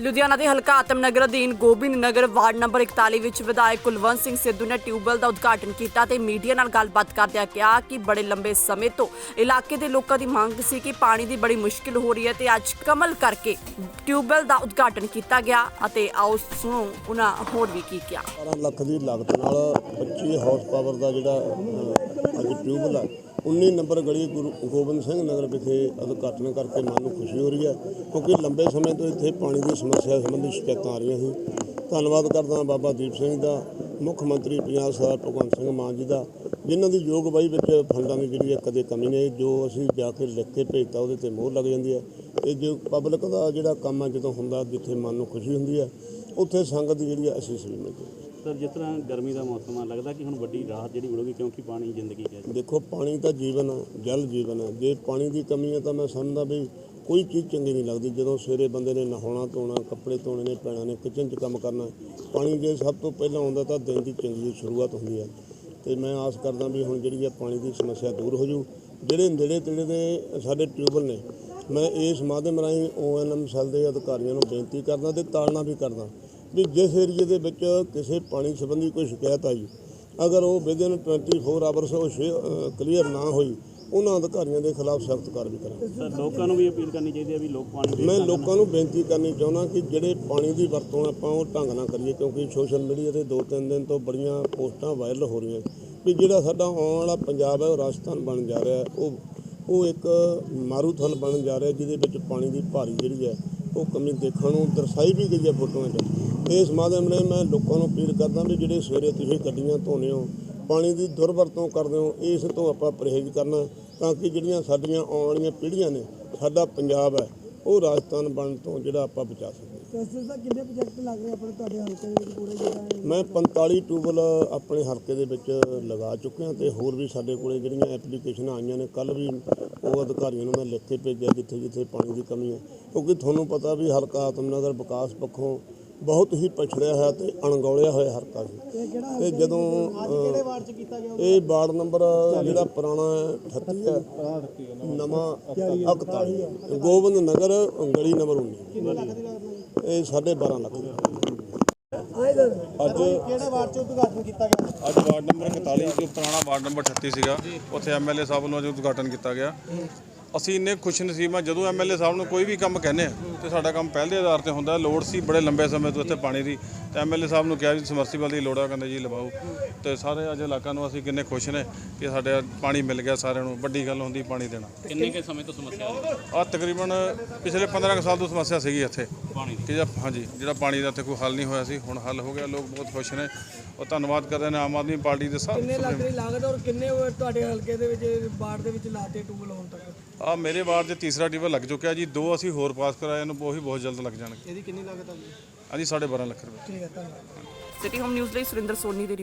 ਲੁਧਿਆਣਾ ਦੇ ਹਲਕਾ ਆਤਮਨਗਰ ਅਧੀਨ ਗੋਬਿੰਦ ਨਗਰ ਵਾਰਡ ਨੰਬਰ 41 ਵਿੱਚ ਵਿਧਾਇਕ ਕੁਲਵੰਤ ਸਿੰਘ ਸਿੱਧੂ ਨੇ ਟਿਊਬਵੈੱਲ ਦਾ ਉਦਘਾਟਨ ਕੀਤਾ ਤੇ ਮੀਡੀਆ ਨਾਲ ਗੱਲਬਾਤ ਕਰਦਿਆਂ ਕਿਹਾ ਕਿ ਬੜੇ ਲੰਬੇ ਸਮੇਂ ਤੋਂ ਇਲਾਕੇ ਦੇ ਲੋਕਾਂ ਦੀ ਮੰਗ ਸੀ ਕਿ ਪਾਣੀ ਦੀ ਬੜੀ ਮੁਸ਼ਕਿਲ ਹੋ ਰਹੀ ਹੈ ਤੇ ਅੱਜ ਕਮਲ ਕਰਕੇ ਟਿਊਬਵੈੱਲ ਦਾ ਉਦਘਾਟਨ ਕੀਤਾ ਗਿਆ ਅਤੇ ਆਓ ਸੁਣੋ ਉਹਨਾਂ ਹੋਰ ਵੀ ਕੀ ਕਿਹਾ। 12 ਲੱਖ ਦੀ ਲਾਗਤ ਨਾਲ 25 ਹਾਰਸ ਪਾਵਰ ਦਾ ਜਿਹੜਾ ਅੱਜ ਟਿਊਬਲ 19 ਨੰਬਰ ਗਲੀ ਗੁਰੂ ਗੋਬਿੰਦ ਸਿੰਘ ਨਗਰ ਵਿਖੇ ਉਦਘਾਟਨ ਕਰਕੇ ਮਨ ਨੂੰ ਖੁਸ਼ੀ ਹੋ ਰਹੀ ਹੈ, ਕਿਉਂਕਿ ਲੰਬੇ ਸਮੇਂ ਤੋਂ ਇੱਥੇ ਪਾਣੀ ਦੀ ਸਮੱਸਿਆ ਸੰਬੰਧੀ ਸ਼ਿਕਾਇਤਾਂ ਆ ਰਹੀਆਂ ਸੀ। ਧੰਨਵਾਦ ਕਰਦਾ ਬਾਬਾ ਦੀਪ ਸਿੰਘ ਦਾ, ਮੁੱਖ ਮੰਤਰੀ ਪੰਜਾਬ ਸਰਦਾਰ ਭਗਵੰਤ ਸਿੰਘ ਮਾਨ ਜੀ ਦਾ, ਜਿਨ੍ਹਾਂ ਦੀ ਯੋਗ ਬਾਈ ਵਿੱਚ ਫੰਡਾਂ ਦੀ ਜਿਹੜੀ ਹੈ ਕਦੇ ਕਮੀ ਨਹੀਂ ਜੋ ਅਸੀਂ ਜਾ ਕੇ ਲਿਖ ਕੇ ਭੇਜਤਾ, ਉਹਦੇ ਤੇ ਮੋਹਰ ਲੱਗ ਜਾਂਦੀ ਹੈ। ਇਹ ਜੋ ਪਬਲਿਕ ਦਾ ਜਿਹੜਾ ਕੰਮ ਆ ਜਦੋਂ ਹੁੰਦਾ, ਜਿੱਥੇ ਮਨ ਨੂੰ ਖੁਸ਼ੀ ਹੁੰਦੀ ਹੈ, ਉੱਥੇ ਸੰਗਤ ਦੀ ਜਿਹੜੀ ਹੈ ਅਸੀਸ ਵੀ ਮਿਲਦੀ ਹੈ। ਸਰ, ਜਿਸ ਤਰ੍ਹਾਂ ਗਰਮੀ ਦਾ ਮੌਸਮ ਆ, ਲੱਗਦਾ ਕਿ ਹੁਣ ਵੱਡੀ ਰਾਹਤ ਜਿਹੜੀ ਮਿਲੂਗੀ, ਕਿਉਂਕਿ ਪਾਣੀ ਜ਼ਿੰਦਗੀ ਹੈ। ਦੇਖੋ, ਪਾਣੀ ਤਾਂ ਜੀਵਨ ਆ, ਜਲ ਜੀਵਨ ਆ। ਜੇ ਪਾਣੀ ਦੀ ਕਮੀ ਹੈ ਤਾਂ ਮੈਂ ਸਮਝਦਾ ਵੀ ਕੋਈ ਚੀਜ਼ ਚੰਗੀ ਨਹੀਂ ਲੱਗਦੀ। ਜਦੋਂ ਸਵੇਰੇ ਬੰਦੇ ਨੇ ਨਹਾਉਣਾ, ਧੋਣਾ, ਕੱਪੜੇ ਧੋਣੇ ਨੇ, ਪੈਣਾ ਨੇ, ਕਿਚਨ 'ਚ ਕੰਮ ਕਰਨਾ, ਪਾਣੀ ਜੇ ਸਭ ਤੋਂ ਪਹਿਲਾਂ ਆਉਂਦਾ, ਤਾਂ ਦਿਨ ਦੀ ਚੰਗੀ ਸ਼ੁਰੂਆਤ ਹੁੰਦੀ ਹੈ ਤੇ ਮੈਂ ਆਸ ਕਰਦਾ ਵੀ ਹੁਣ ਜਿਹੜੀ ਹੈ ਪਾਣੀ ਦੀ ਸਮੱਸਿਆ ਦੂਰ ਹੋ ਜੂ। ਜਿਹੜੇ ਨੇੜੇ ਤੇੜੇ ਦੇ ਸਾਡੇ ਟਿਊਬਲ ਨੇ, ਮੈਂ ਇਸ ਮਾਧਿਅਮ ਰਾਹੀਂ ਓਐਨਐਮ ਸੈੱਲ ਦੇ ਅਧਿਕਾਰੀਆਂ ਨੂੰ ਬੇਨਤੀ ਕਰਦਾ ਤੇ ਤਾੜਨਾ ਵੀ ਕਰਦਾ ਵੀ ਜਿਸ ਏਰੀਏ ਦੇ ਵਿੱਚ ਕਿਸੇ ਪਾਣੀ ਸੰਬੰਧੀ ਕੋਈ ਸ਼ਿਕਾਇਤ ਆਈ ਅਗਰ ਉਹ ਵਿਦਿਨ 24 ਆਵਰਸ ਉਹ ਕਲੀਅਰ ਨਾ ਹੋਈ ਉਹਨਾਂ ਅਧਿਕਾਰੀਆਂ ਦੇ ਖਿਲਾਫ ਸਖਤ ਕਾਰਵਾਈ ਕਰਾਂਗੇ ਲੋਕਾਂ ਨੂੰ ਵੀ ਅਪੀਲ ਕਰਨੀ ਚਾਹੀਦੀ ਹੈ ਵੀ ਲੋਕ ਪਾਣੀ ਮੈਂ ਲੋਕਾਂ ਨੂੰ ਬੇਨਤੀ ਕਰਨੀ ਚਾਹੁੰਦਾ ਕਿ ਜਿਹੜੇ ਪਾਣੀ ਦੀ ਵਰਤੋਂ ਆਪਾਂ ਉਹ ਢੰਗ ਨਾਲ ਕਰੀਏ ਕਿਉਂਕਿ ਸੋਸ਼ਲ ਮੀਡੀਆ ਤੇ ਦੋ ਤਿੰਨ ਦਿਨ ਤੋਂ ਬੜੀਆਂ ਪੋਸਟਾਂ ਵਾਇਰਲ ਹੋ ਰਹੀਆਂ ਵੀ ਜਿਹੜਾ ਸਾਡਾ ਆਉਣ ਵਾਲਾ ਪੰਜਾਬ ਹੈ ਉਹ ਰਾਜਸਥਾਨ ਬਣ ਜਾ ਰਿਹਾ। ਉਹ ਉਹ ਇੱਕ ਮਾਰੂਥਲ ਬਣਨ ਜਾ ਰਿਹਾ ਜਿਹਦੇ ਵਿੱਚ ਪਾਣੀ ਦੀ ਭਾਰੀ ਜਿਹੜੀ ਹੈ ਉਹ ਕਮੀ ਦੇਖਣ ਨੂੰ ਦਰਸਾਈ ਵੀ ਗਈ ਹੈ ਫੋਟੋਆਂ 'ਚ ਇਸ ਮਾਧਿਅਮ ਨੇ ਮੈਂ ਲੋਕਾਂ ਨੂੰ ਅਪੀਲ ਕਰਦਾ ਵੀ ਜਿਹੜੇ ਸਵੇਰੇ ਤੁਸੀਂ ਗੱਡੀਆਂ ਧੋਨੇ ਹੋ ਪਾਣੀ ਦੀ ਦੁਰਵਰਤੋਂ ਕਰਦੇ ਹੋ ਇਸ ਤੋਂ ਆਪਾਂ ਪਰਹੇਜ਼ ਕਰਨਾ ਤਾਂ ਕਿ ਜਿਹੜੀਆਂ ਸਾਡੀਆਂ ਆਉਣ ਵਾਲੀਆਂ ਪੀੜ੍ਹੀਆਂ ਨੇ ਸਾਡਾ ਪੰਜਾਬ ਹੈ ਉਹ ਰਾਜਸਥਾਨ ਬਣਨ ਤੋਂ ਜਿਹੜਾ ਆਪਾਂ ਬਚਾ ਸਕੀਏ ਕੈਸਟਰ ਦਾ ਕਿੰਨੇ ਪ੍ਰੋਜੈਕਟ ਲੱਗ ਰਹੇ ਆਪਣੇ ਤੁਹਾਡੇ ਹਲਕੇ ਦੇ ਵਿੱਚ ਪੂਰੇ ਜਿਹੜਾ ਹੈ? ਮੈਂ 45 ਟਿਊਬਲ ਆਪਣੇ ਹਲਕੇ ਦੇ ਵਿੱਚ ਲਗਾ ਚੁੱਕਿਆ ਤੇ ਹੋਰ ਵੀ ਸਾਡੇ ਕੋਲੇ ਜਿਹੜੀਆਂ ਐਪਲੀਕੇਸ਼ਨਾਂ ਆਈਆਂ ਨੇ ਕੱਲ ਵੀ ਉਹ ਅਧਿਕਾਰੀਆਂ ਨੂੰ ਮੈਂ ਲਿਖ ਕੇ ਭੇਜਿਆ ਜਿੱਥੇ ਜਿੱਥੇ ਪਾਣੀ ਦੀ ਕਮੀ ਹੈ ਕਿਉਂਕਿ ਤੁਹਾਨੂੰ ਪਤਾ ਵੀ ਹਲਕਾ ਆਤਮਨਗਰ ਵਿਕਾਸ ਪੱਖੋਂ ਬਹੁਤ ਹੀ ਪਛੜਿਆ ਹੋਇਆ ਤੇ ਅਣਗੌਲਿਆ ਹੋਇਆ ਹਲਕਾ ਸੀ ਤੇ ਜਦੋਂ ਅਹ, ਵਾਰਡ ਚ ਕੀਤਾ ਗਿਆ ਇਹ ਵਾਰਡ ਨੰਬਰ ਜਿਹੜਾ ਪੁਰਾਣਾ ਹੈ 38 ਹੈ ਨਵਾਂ 41 ਹੈ ਗੋਬਿੰਦ ਨਗਰ ਗਲੀ ਨੰਬਰ 19 ਇਹ 12.5 ਲੱਖ। ਅੱਜ ਕਿਹੜੇ ਵਾਰਡ ਚ ਉਦਘਾਟਨ ਕੀਤਾ ਗਿਆ? ਅੱਜ ਵਾਰਡ ਨੰਬਰ 41 ਜੋ ਪੁਰਾਣਾ ਵਾਰਡ ਨੰਬਰ 38 ਸੀਗਾ ਉੱਥੇ ਐਮਐਲਏ ਸਾਹਿਬ ਵੱਲੋਂ ਅੱਜ ਉਦਘਾਟਨ ਕੀਤਾ ਗਿਆ। ਅਸੀਂ ਇੰਨੇ ਖੁਸ਼ ਨਸੀਬ ਆ ਜਦੋਂ ਐਮਐਲਏ ਸਾਹਿਬ ਨੂੰ ਕੋਈ ਵੀ ਕੰਮ ਕਹਿੰਦੇ ਆ ਤੇ ਸਾਡਾ ਕੰਮ ਪਹਿਲ ਦੇ ਆਧਾਰ ਤੇ ਹੁੰਦਾ ਲੋੜ ਸੀ ਬੜੇ ਲੰਬੇ ਸਮੇਂ ਤੋਂ ਇੱਥੇ ਪਾਣੀ ਦੀ। ਤੇ ਐਮਐਲਏ ਸਾਹਿਬ ਨੂੰ ਕਿਹਾ ਵੀ ਸਮਰਸੀਬਲ ਦੀ ਲੋੜ ਆ ਕਹਿੰਦੇ ਜੀ ਲਵਾਓ। ਤੇ ਸਾਰੇ ਅੱਜ ਇਲਾਕਾ ਨੂੰ ਅਸੀਂ ਕਿੰਨੇ ਖੁਸ਼ ਨੇ ਕਿ ਸਾਡੇ ਪਾਣੀ ਮਿਲ ਗਿਆ ਸਾਰਿਆਂ ਨੂੰ। ਵੱਡੀ ਗੱਲ ਹੁੰਦੀ ਪਾਣੀ ਦੇਣਾ। ਕਿੰਨੇ ਕੇ ਸਮੇਂ ਤੋਂ ਸਮੱਸਿਆ ਆ ਤਕਰੀਬਨ ਪਿਛਲੇ 15 ਕੁ ਸਾਲ ਤੋਂ ਸਮੱਸਿਆ ਸੀਗੀ ਇੱਥੇ। ਪਾਣੀ ਕਿ ਜਿਹੜਾ ਹਾਂਜੀ ਜਿਹੜਾ ਪਾਣੀ ਦਾ ਇੱਥੇ ਕੋਈ ਹੱਲ ਨਹੀਂ ਹੋਇਆ ਸੀ ਹੁਣ ਹੱਲ ਹੋ ਗਿਆ ਲੋਕ ਬਹੁਤ ਖੁਸ਼ ਨੇ ਉਹ ਧੰਨਵਾਦ ਕਰਦੇ ਨੇ ਆਮ ਆਦਮੀ ਪਾਰਟੀ ਦੇ ਸਾਰੇ ਕਿੰਨੇ ਲੱਖ ਦੀ ਲਾਗਤ ਔਰ ਕਿੰਨੇ ਉਹ ਤੁਹਾਡੇ ਹਲਕੇ ਦੇ ਵਿੱਚ ਵਾਰਡ ਦੇ ਵਿੱਚ ਲਾਤੇ ਟੂਬਲ ਹੋਣ ਤੱਕ? ਆ ਮੇਰੇ ਵਾਰਡ 'ਚ ਤੀਸਰਾ ਟਿਊਬਲ ਲੱਗ ਚੁੱਕਿਆ ਜੀ ਦੋ ਅਸੀਂ ਹੋਰ ਪਾਸ ਕਰਾਏ ਨੂੰ ਉਹ ਵੀ ਬਹੁਤ ਜਲਦ ਲੱਗ ਜਾਣਗੇ। ਇਹਦੀ ਕਿੰਨੀ ਲਾਗਤ ਆ ਜੀ? ਹਾਂਜੀ 12.5 ਲੱਖ ਰੁਪਏ। ਠੀਕ ਹੈ ਧੰਨਵਾਦ। ਸਿਟੀ ਹੋਮ ਨਿਊਜ਼ ਲਈ ਸੁਰਿੰਦਰ ਸੋਨੀ ਦੀ